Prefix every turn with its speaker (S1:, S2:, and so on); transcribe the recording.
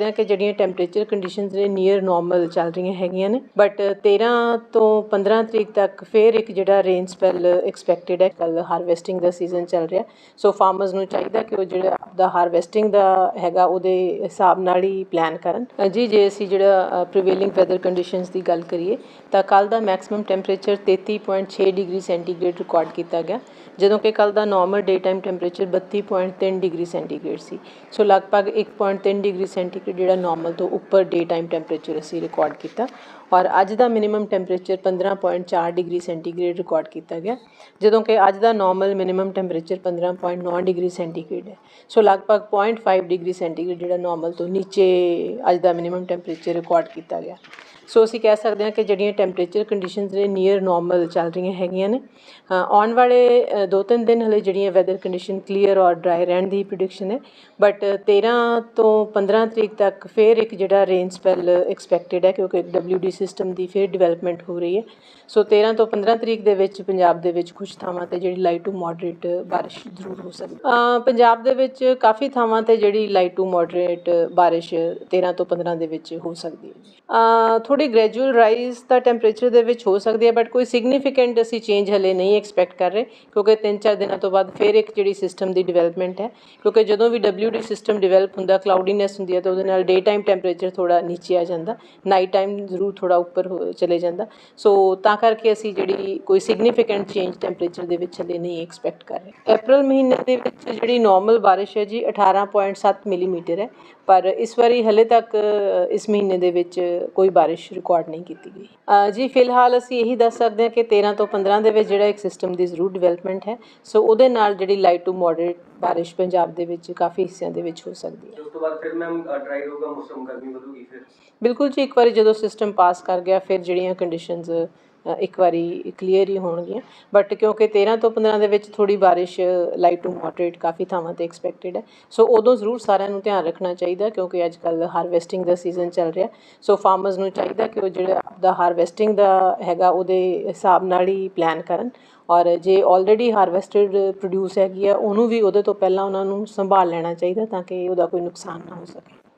S1: ਹੈ ਕਿ ਜਿਹੜੀਆਂ ਟੈਂਪਰੇਚਰ ਕੰਡੀਸ਼ਨਸ ਨੇ ਨੀਅਰ ਨਾਰਮਲ ਚੱਲ ਰਹੀਆਂ ਹੈਗੀਆਂ ਨੇ ਬਟ 13 ਤੋਂ 15 ਤਰੀਕ ਤੱਕ ਫੇਰ ਇੱਕ ਜਿਹੜਾ ਰੇਨ ਸਪੈਲ ਐਕਸਪੈਕਟਡ ਹੈ ਕੱਲ ਹਾਰਵੈਸਟਿੰਗ ਦਾ ਸੀਜ਼ਨ ਚੱਲ ਰਿਹਾ। ਸੋ ਫਾਰਮਰਸ ਨੂੰ ਚਾਹੀਦਾ ਕਿ ਉਹ ਜਿਹੜਾ ਦਾ ਹਾਰਵੈਸਟਿੰਗ ਦਾ ਹੈਗਾ, ਉਹਦੇ ਹਿਸਾਬ ਨਾਲ ਹੀ ਪਲਾਨ ਕਰਨ। ਜੀ, ਜੇ ਅਸੀਂ ਜਿਹੜਾ ਪ੍ਰੀਵੇਲਿੰਗ ਵੈਦਰ ਕੰਡੀਸ਼ਨਸ ਦੀ ਗੱਲ ਕਰੀਏ, ਤਾਂ ਕੱਲ ਦਾ maximum temperature 33.6 degree centigrade record ਕੀਤਾ ਗਿਆ, ਜਦੋਂ ਕਿ ਕੱਲ ਦਾ normal day time temperature 32.3 degree centigrade ਸੀ। ਸੋ ਲਗਭਗ 1.3 ਡਿਗਰੀ ਸੈਂਟੀ ਜਿਹੜਾ ਨਾਰਮਲ ਤੋਂ ਉੱਪਰ ਡੇ ਟਾਈਮ ਟੈਂਪਰੇਚਰ ਅਸੀਂ ਰਿਕਾਰਡ ਕੀਤਾ ਔਰ ਅੱਜ ਦਾ minimum temperature 15.4 degree centigrade record ਕੀਤਾ ਗਿਆ, ਜਦੋਂ ਕਿ ਅੱਜ ਦਾ normal minimum temperature 15.9 degree centigrade ਹੈ। ਸੋ ਲਗਭਗ 0.5 ਡਿਗਰੀ ਸੈਂਟੀਗ੍ਰੇਡ ਜਿਹੜਾ ਨਾਰਮਲ ਤੋਂ ਨੀਚੇ ਅੱਜ ਦਾ ਮਿਨੀਮਮ ਟੈਂਪਰੇਚਰ ਰਿਕਾਰਡ ਕੀਤਾ ਗਿਆ। ਸੋ ਅਸੀਂ ਕਹਿ ਸਕਦੇ ਹਾਂ ਕਿ ਜਿਹੜੀਆਂ ਟੈਂਪਰੇਚਰ ਕੰਡੀਸ਼ਨਸ ਨੇ ਨੀਅਰ ਨਾਰਮਲ ਚੱਲ ਰਹੀਆਂ ਹੈਗੀਆਂ ਨੇ। ਆਉਣ ਵਾਲੇ ਅ, ਦੋ ਤਿੰਨ ਦਿਨ ਹਲੇ ਜਿਹੜੀਆਂ ਵੈਦਰ ਕੰਡੀਸ਼ਨ ਕਲੀਅਰ ਔਰ ਡਰਾਈ ਰਹਿਣ ਦੀ ਪ੍ਰੈਡਿਕਸ਼ਨ ਹੈ। ਬਟ 13 ਤੋਂ 15 ਤਰੀਕ ਤੱਕ ਫੇਰ ਇੱਕ ਜਿਹੜਾ ਰੇਨ ਸਪੈਲ ਐਕਸਪੈਕਟਿਡ ਹੈ ਕਿਉਂਕਿ ਡਬਲਯੂਡੀ ਸਿਸਟਮ ਦੀ ਫੇਰ ਡਿਵੈਲਪਮੈਂਟ ਹੋ ਰਹੀ ਹੈ। ਸੋ 13 ਤੋਂ 15 ਤਰੀਕ ਦੇ ਵਿੱਚ ਪੰਜਾਬ ਦੇ ਵਿੱਚ ਕੁਝ ਥਾਵਾਂ ਤੇ ਜਿਹੜੀ ਲਾਈਟ ਟੂ ਮੋਡਰੇਟ ਬਾਰਿਸ਼ ਜ਼ਰੂਰ ਹੋ ਸਕਦੀ ਪੰਜਾਬ ਦੇ ਵਿੱਚ ਕਾਫੀ ਥਾਵਾਂ ਤੇ ਜਿਹੜੀ ਲਾਈਟ ਟੂ ਮੋਡਰੇਟ ਬਾਰਿਸ਼ 13 ਤੋਂ 15 ਦੇ ਵਿੱਚ ਹੋ ਸਕਦੀ ਹੈ। ਥੋੜੀ ਗ੍ਰੈਜੂਅਲ ਰਾਈਜ਼ ਤਾਂ ਟੈਂਪਰੇਚਰ ਦੇ ਵਿੱਚ ਹੋ ਸਕਦੀ ਹੈ ਬਟ ਕੋਈ ਸਿਗਨੀਫੀਕੈਂਟ ਅਸੀਂ ਚੇਂਜ ਹਲੇ ਨਹੀਂ ਐਕਸਪੈਕਟ ਕਰ ਰਹੇ, ਕਿਉਂਕਿ 3-4 ਦਿਨਾਂ ਤੋਂ ਬਾਅਦ ਫਿਰ ਇੱਕ ਜਿਹੜੀ ਸਿਸਟਮ ਦੀ ਡਿਵੈਲਪਮੈਂਟ ਹੈ, ਕਿਉਂਕਿ ਜਦੋਂ ਵੀ WD ਸਿਸਟਮ ਡਿਵੈਲਪ ਹੁੰਦਾ ਕਲਾਉਡੀਨੈਸ ਹੁੰਦੀ ਹੈ, ਤਾਂ ਉਹਦੇ ਨਾਲ ਡੇ ਟਾਈਮ ਟੈਂਪਰੇਚਰ ਥੋੜਾ ਨੀਚੇ ਆ ਜਾਂਦਾ ਨਾਈਟ ਟਾਈਮ ਜ਼ਰੂਰ ਥੋੜਾ ਉੱਪਰ ਹੋ- ਚਲੇ ਜਾਂਦਾ ਸੋ ਤਾਂ ਕਰਕੇ ਅਸੀਂ ਜਿਹੜੀ ਕੋਈ ਸਿਗਨੀਫੀਕੈਂਟ ਚੇਂਜ ਟੈਂਪਰੇਚਰ ਦੇ ਵਿੱਚ ਹਲੇ ਨਹੀਂ ਐਕਸਪੈਕਟ ਕਰ ਰਹੇ। ਅਪ੍ਰੈਲ ਮਹੀਨੇ ਦੇ ਵਿੱਚ ਜਿਹੜੀ ਨਾਰਮਲ ਬਾਰਿਸ਼ ਹੈ ਜੀ 18.7 ਮਿਲੀਮੀਟਰ ਹੈ, ਪਰ ਇਸ ਵਾਰੀ ਹਲੇ ਤੱਕ ਇਸ ਮਹੀਨੇ ਦੇ ਵਿੱਚ ਕੋਈ ਬਾਰਿਸ਼ ਰਿਕਾਰਡ ਨਹੀਂ ਕੀਤੀ ਗਈ। ਜੀ ਫਿਲਹਾਲ ਅਸੀਂ ਇਹੀ ਦੱਸ ਸਕਦੇ ਹਾਂ ਕਿ 13 ਤੋਂ 15 ਦੇ ਵਿੱਚ ਜਿਹੜਾ ਇੱਕ ਸਿਸਟਮ ਦੀ ਜ਼ਰੂਰ ਡਿਵੈਲਪਮੈਂਟ ਹੈ ਸੋ ਉਹਦੇ ਨਾਲ ਜਿਹੜੀ ਲਾਈਟ ਟੂ ਮੋਡਰੇਟ ਬਾਰਿਸ਼ ਪੰਜਾਬ ਦੇ ਵਿੱਚ ਕਾਫੀ ਹਿੱਸਿਆਂ ਦੇ ਵਿੱਚ ਹੋ ਸਕਦੀ ਹੈ।
S2: ਉਸ ਤੋਂ ਬਾਅਦ ਫਿਰ ਮੈਮ ਡਰਾਈ ਹੋਊਗਾ ਮੌਸਮ ਗਰਮੀ ਵਧੂਗੀ ਫਿਰ?
S1: ਬਿਲਕੁਲ ਜੀ ਇੱਕ ਵਾਰੀ ਜਦੋਂ ਸਿਸਟਮ ਪਾਸ ਕਰ ਗਿਆ ਫਿਰ ਜਿਹੜੀਆਂ ਕੰਡੀਸ਼ਨਸ ਇੱਕ ਵਾਰੀ ਕਲੀਅਰ ਹੀ ਹੋਣਗੀਆਂ। ਬਟ ਕਿਉਂਕਿ 13 ਤੋਂ 15 ਦੇ ਵਿੱਚ ਥੋੜੀ ਬਾਰਿਸ਼ ਲਾਈਟ ਟੂ ਮੋਡਰੇਟ ਕਾਫੀ ਥਾਵਾਂ ਤੇ ਐਕਸਪੈਕਟਿਡ ਹੈ। ਸੋ ਉਦੋਂ ਜ਼ਰੂਰ ਸਾਰਿਆਂ ਨੂੰ ਧਿਆਨ ਰੱਖਣਾ ਚਾਹੀਦਾ ਕਿਉਂਕਿ ਅੱਜ ਕੱਲ ਹਾਰਵੈਸਟਿੰਗ ਦਾ ਸੀਜ਼ਨ ਚੱਲ ਰਿਹਾ। ਸੋ ਫਾਰਮਰਸ ਨੂੰ ਚਾਹੀਦਾ ਕਿ ਉਹ ਜਿਹੜਾ ਆਪਦਾ ਹਾਰਵੈਸਟਿੰਗ ਦਾ ਹੈਗਾ ਉਹਦੇ ਹਿਸਾਬ ਨਾਲ ਹੀ ਪਲਾਨ ਕਰਨ। ਔਰ ਜੇ ਆਲਰੇਡੀ ਹਾਰਵੈਸਟਡ ਪ੍ਰੋਡਿਊਸ ਹੈਗੀ ਆ, ਉਹਨੂੰ ਵੀ ਉਹਦੇ ਤੋਂ ਪਹਿਲਾਂ ਉਹਨਾਂ ਨੂੰ ਸੰਭਾਲ ਲੈਣਾ ਚਾਹੀਦਾ ਤਾਂ ਕਿ ਉਹਦਾ ਕੋਈ ਨੁਕਸਾਨ ਨਾ ਹੋ ਸਕੇ।